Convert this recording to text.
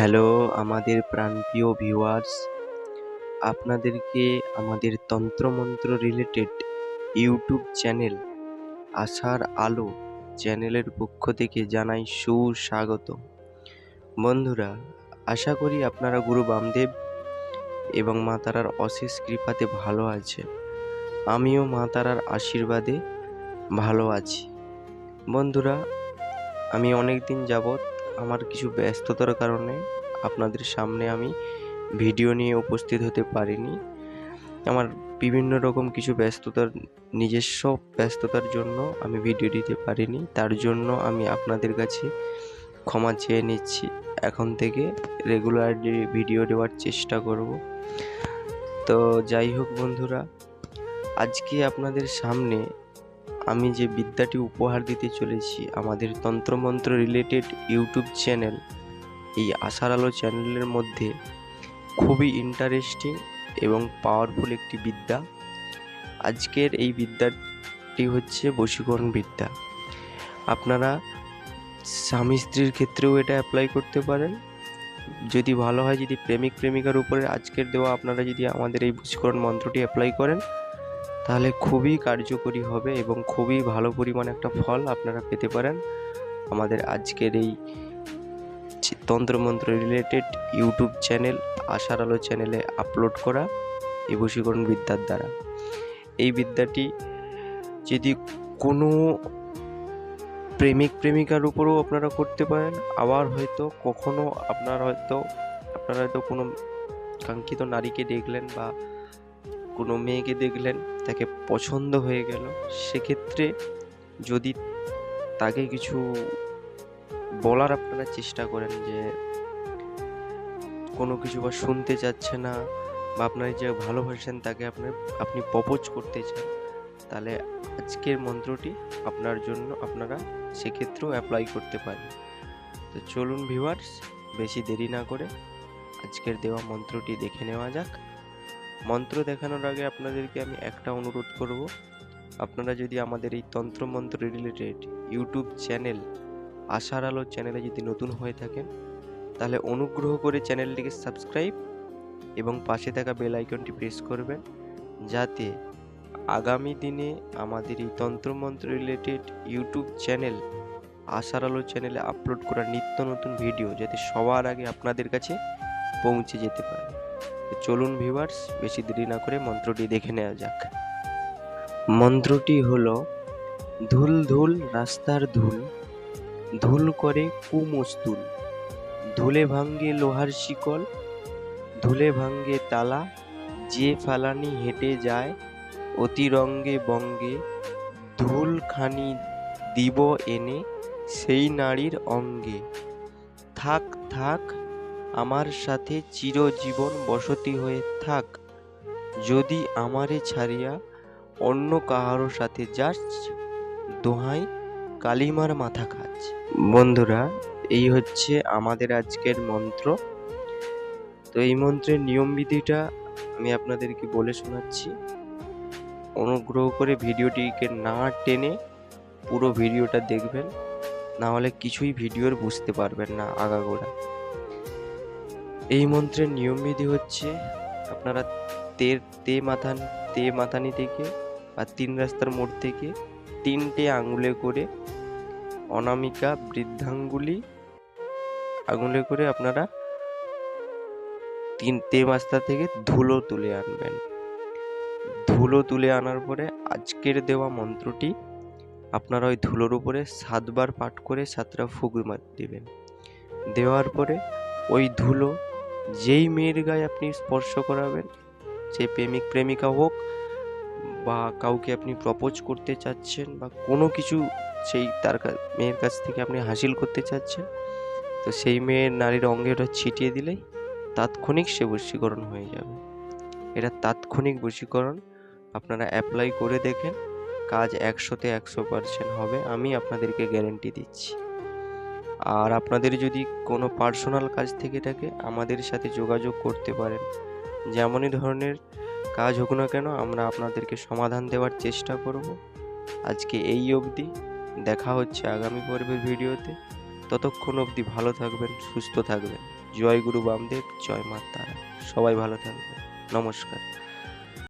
Hello, আমাদের প্রাণপ্রিয় viewers আপনাদেরকে আমাদের তন্ত্রমন্ত্র রিলেটেড ইউটিউব চ্যানেল আশার আলো চ্যানেলের পক্ষ থেকে জানাই সুস্বাগত বন্ধুরা, আশা করি আপনারা গুরু বামদেব এবং মা তারার অশেষ কৃপাতে ভালো আছে আমিও মা তারার আশীর্বাদে ভালো আছি। বন্ধুরা, আমি অনেক দিন যাবৎ আমার কিছু ব্যস্ততার কারণে আপনাদের সামনে আমি ভিডিও নিয়ে উপস্থিত হতে পারিনি। আমার বিভিন্ন রকম কিছু ব্যস্ততার, নিজস্ব ব্যস্ততার জন্য আমি ভিডিও দিতে পারিনি। তার জন্য আমি আপনাদের কাছে ক্ষমা চেয়ে নিচ্ছি। এখন থেকে রেগুলার ভিডিও দেওয়ার চেষ্টা করব। তো যাই হোক বন্ধুরা, আজকে আপনাদের সামনে আমি যে বিদ্যাটি উপহার দিতে চলেছি, আমাদের তন্ত্রমন্ত্র রিলেটেড ইউটিউব চ্যানেল, এই আশার আলো চ্যানেলের মধ্যে খুবই ইন্টারেস্টিং এবং পাওয়ারফুল একটি বিদ্যা। আজকের এই বিদ্যাটি হচ্ছে বশীকরণ বিদ্যা। আপনারা স্বামী স্ত্রীর ক্ষেত্রেও এটা অ্যাপ্লাই করতে পারেন। যদি ভালো হয়, যদি প্রেমিক প্রেমিকার উপরে আজকের দেওয়া আপনারা যদি আমাদের এই বশীকরণ মন্ত্রটি অ্যাপ্লাই করেন তাহলে খুবই কার্যকরী হবে এবং খুবই ভালো পরিমাণ একটা ফল আপনারা পেতে পারেন। আমাদের আজকের এই তন্ত্রমন্ত্র রিলেটেড ইউটিউব চ্যানেল, আশার আলো চ্যানেলে আপলোড করা এই বশীকরণ বিদ্যার দ্বারা। এই বিদ্যাটি যদি কোনো প্রেমিক, প্রেমিকার উপরেও আপনারা করতে পারেন, আবার হয়তো কখনো আপনার হয়তো, আপনারা হয়তো কোনো কাঙ্ক্ষিত নারীকে দেখলেন বা কোনো মেয়েকে দেখলেন তাকে পছন্দ হয়ে গেল, সেক্ষেত্রে যদি তাকে কিছু বলার আপনারা চেষ্টা করেন যে কোনো কিছু বা শুনতে চাচ্ছে না বা আপনার যে ভালোবাসেন তাকে আপনার আপনি প্রপোজ করতে চান, তাহলে আজকের মন্ত্রটি আপনার জন্য আপনারা সেক্ষেত্রেও অ্যাপ্লাই করতে পারেন। তো চলুন ভিউয়ার্স বেশি দেরি না করে আজকের দেওয়া মন্ত্রটি দেখে নেওয়া যাক। মন্ত্র দেখানোর আগে আপনাদেরকে আমি একটা অনুরোধ করব। আপনারা যদি আমাদের এই তন্ত্রমন্ত্র রিলেটেড ইউটিউব চ্যানেল আশার আলো চ্যানেলে যদি নতুন হয়ে থাকেন, তাহলে অনুগ্রহ করে চ্যানেলটিকে সাবস্ক্রাইব এবং পাশে থাকা বেল আইকনটি প্রেস করবেন, যাতে আগামী দিনে আমাদের এই তন্ত্রমন্ত্র রিলেটেড ইউটিউব চ্যানেল আশার আলো চ্যানেলে আপলোড করা নিত্য নতুন ভিডিও যাতে সবার আগে আপনাদের কাছে পৌঁছে যেতে পারে। চলুন ভিউয়ার্স বেশি দেরি না করে মন্ত্রটি দেখে নেওয়া যাক। মন্ত্রটি হলো, ধুল ধুল রাস্তার ধুল ধুল করে কুমস্তুল ধুলে ভাঙ্গে লোহার শিকল, ধুলে ভাঙ্গে তালা, যে ফালানি হেঁটে যায়, অতিরঙ্গে বঙ্গে, ধুল খানি দিব এনে সেই নারীর অঙ্গে। থাক থাক আমার সাথে চিরজীবন বসতি হয়ে থাক। যদি আমারে ছাড়িয়া অন্য কাহারো সাথে যাস, দোহাই কালিমার মাথা খাচ। বন্ধুরা, এই হচ্ছে আমাদের আজকের মন্ত্র। তো এই মন্ত্রের নিয়মবিধিটা আমি আপনাদেরকে বলে শোনাচ্ছি। অনুগ্রহ করে ভিডিওটিকে না টেনে পুরো ভিডিওটা দেখবেন। না হলে কিছুই ভিডিওর বুঝতে পারবেন না আগাগোড়া। এই মন্ত্রের নিয়মবিধি হচ্ছে আপনারা তে তে মাথান, তে মাথানি থেকে বা তিন রাস্তার মোড় থেকে তিনটে আঙুলে করে অনামিকা বৃদ্ধাঙ্গুলি আঙুলে করে আপনারা তিন, তে মাস্তা থেকে ধুলো তুলে আনবেন। ধুলো তুলে আনার পরে আজকের দেওয়া মন্ত্রটি আপনারা ওই ধুলোর উপরে সাতবার পাঠ করে সাতটা ফুক দেবেন। দেওয়ার পরে ওই ধুলো যেই মেয়ের গায়ে আপনি স্পর্শ করাবেন সে প্রেমিক প্রেমিকা হোক বা কাউকে আপনি প্রপোজ করতে চাচ্ছেন বা কোনো কিছু সেই তার মেয়ের কাছ থেকে আপনি হাসিল করতে চাচ্ছেন, তো সেই মেয়ের নারীর অঙ্গে ওটা ছিটিয়ে দিলেই তাৎক্ষণিক সে বশীকরণ হয়ে যাবে। এটা তাৎক্ষণিক বশীকরণ, আপনারা অ্যাপ্লাই করে দেখেন, কাজ একশোতে একশো পার্সেন্ট হবে, আমি আপনাদেরকে গ্যারেন্টি দিচ্ছি। আর আপনাদের যদি কোনো পার্সোনাল কাজ থেকে থাকে, আমাদের সাথে যোগাযোগ করতে পারেন। যেমনই ধরনের কাজ হোক না কেন, আমরা আপনাদেরকে সমাধান দেওয়ার চেষ্টা করব। আজকে এই অবধি। দেখা হচ্ছে আগামী পর্বের ভিডিওতে। ততক্ষণ অবধি ভালো থাকবেন, সুস্থ থাকবেন। জয় গুরু বামদেব, জয় মা তারা সবাই ভালো থাকবেন। নমস্কার।